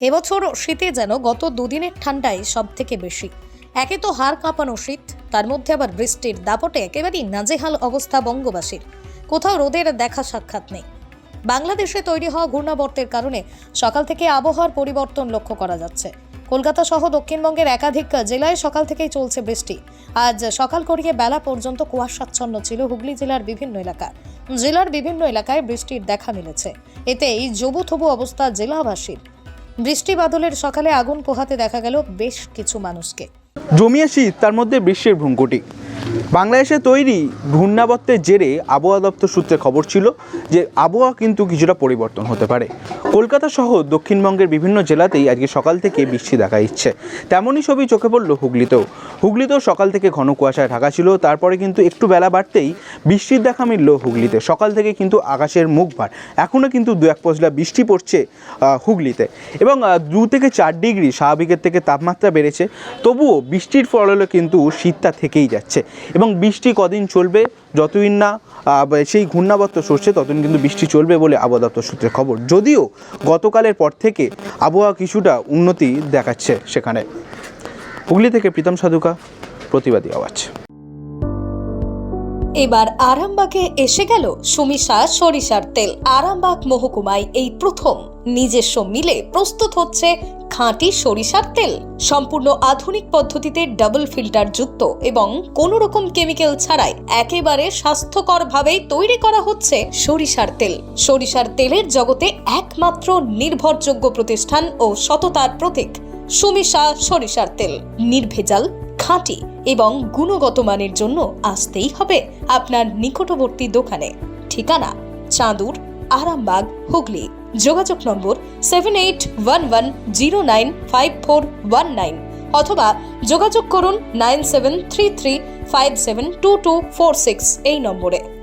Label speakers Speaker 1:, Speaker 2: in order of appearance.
Speaker 1: এবছর শীতে যেন গত দুদিনের ঠান্ডায় সব থেকে বেশি। একে তো হাড় কাঁপানো শীত, তার মধ্যে আবার বৃষ্টির দাপটে একেবারেই নাজেহাল অবস্থা বঙ্গবাসীর। কোথাও রোদের দেখা সাক্ষাৎ নেই। বাংলাদেশে তৈরি হওয়া ঘূর্ণাবর্তের কারণে সকাল থেকে আবহাওয়ার পরিবর্তন লক্ষ্য করা যাচ্ছে। কলকাতা সহ দক্ষিণবঙ্গের একাধিক জেলায় সকাল থেকেই চলছে বৃষ্টি। আজ সকাল করিয়ে বেলা পর্যন্ত কুয়াশাচ্ছন্ন ছিল হুগলি জেলার বিভিন্ন এলাকা। জেলার বিভিন্ন এলাকায় বৃষ্টির দেখা মিলেছে। এতেই জবুথবু অবস্থা জেলাবাসীর। বৃষ্টি বাদলের সকালে আগুন পোহাতে দেখা গেল বেশ কিছু মানুষকে।
Speaker 2: জমিয়ে শীত তার মধ্যে বৃষ্টির ভ্রুঙ্কুটি। বাংলাদেশে তৈরি ঘূর্ণাবর্তের জেরে আবহাওয়া দপ্তর সূত্রে খবর ছিল যে আবহাওয়া কিন্তু কিছুটা পরিবর্তন হতে পারে। কলকাতা সহ দক্ষিণবঙ্গের বিভিন্ন জেলাতেই আজকে সকাল থেকে বৃষ্টি দেখা দিচ্ছে। তেমনই ছবি চোখে পড়ল হুগলিতেও। হুগলিতেও সকাল থেকে ঘন কুয়াশায় ঢাকা ছিল, তারপরে কিন্তু একটু বেলা বাড়তেই বৃষ্টির দেখা মিলল হুগলিতে। সকাল থেকে কিন্তু আকাশের মুখ ভার। এখনও কিন্তু দু এক পশলা বৃষ্টি পড়ছে হুগলিতে। এবং দু থেকে চার ডিগ্রি স্বাভাবিকের থেকে তাপমাত্রা বেড়েছে। তবুও বৃষ্টির ফলে কিন্তু শীতটা থেকেই যাচ্ছে। এবং বৃষ্টি কদিন চলবে, যতদিন না সেই ঘূর্ণাবর্ত সরছে, ততদিন কিন্তু বৃষ্টি চলবে বলে আবহাওয়া দপ্তর সূত্রে খবর। যদিও গতকালের পর থেকে আবহাওয়া কিছুটা উন্নতি দেখাচ্ছে সেখানে। হুগলি থেকে প্রীতম সাধুকা, প্রতিবাদী আওয়াজ।
Speaker 1: এবার আরামবাগে এসে গেল সুমিশা সরিষার তেল। আরামবাগ মহকুমায় এই প্রথম নিজস্ব মিলে প্রস্তুত হচ্ছে খাঁটি সরিষার তেল। সম্পূর্ণ আধুনিক পদ্ধতিতে ডাবল ফিল্টার যুক্ত এবং কোনো রকম কেমিক্যাল ছাড়াই একেবারে স্বাস্থ্যকরভাবেই তৈরি করা হচ্ছে সরিষার তেল। সরিষার তেলের জগতে একমাত্র নির্ভরযোগ্য প্রতিষ্ঠান ও সততার প্রতীক সুমিশা সরিষার তেল। নির্ভেজাল, খাঁটি এবং গুণগত মানের জন্য আসতেই হবে আপনার নিকটবর্তী দোকানে। ঠিকানা, চাঁদুর, আরামবাগ, হুগলি। যোগাযোগ number seven eight one one zero nine five four one nine অথবা যোগাযোগ করুন nine seven three three five seven two two four six এই নম্বরে।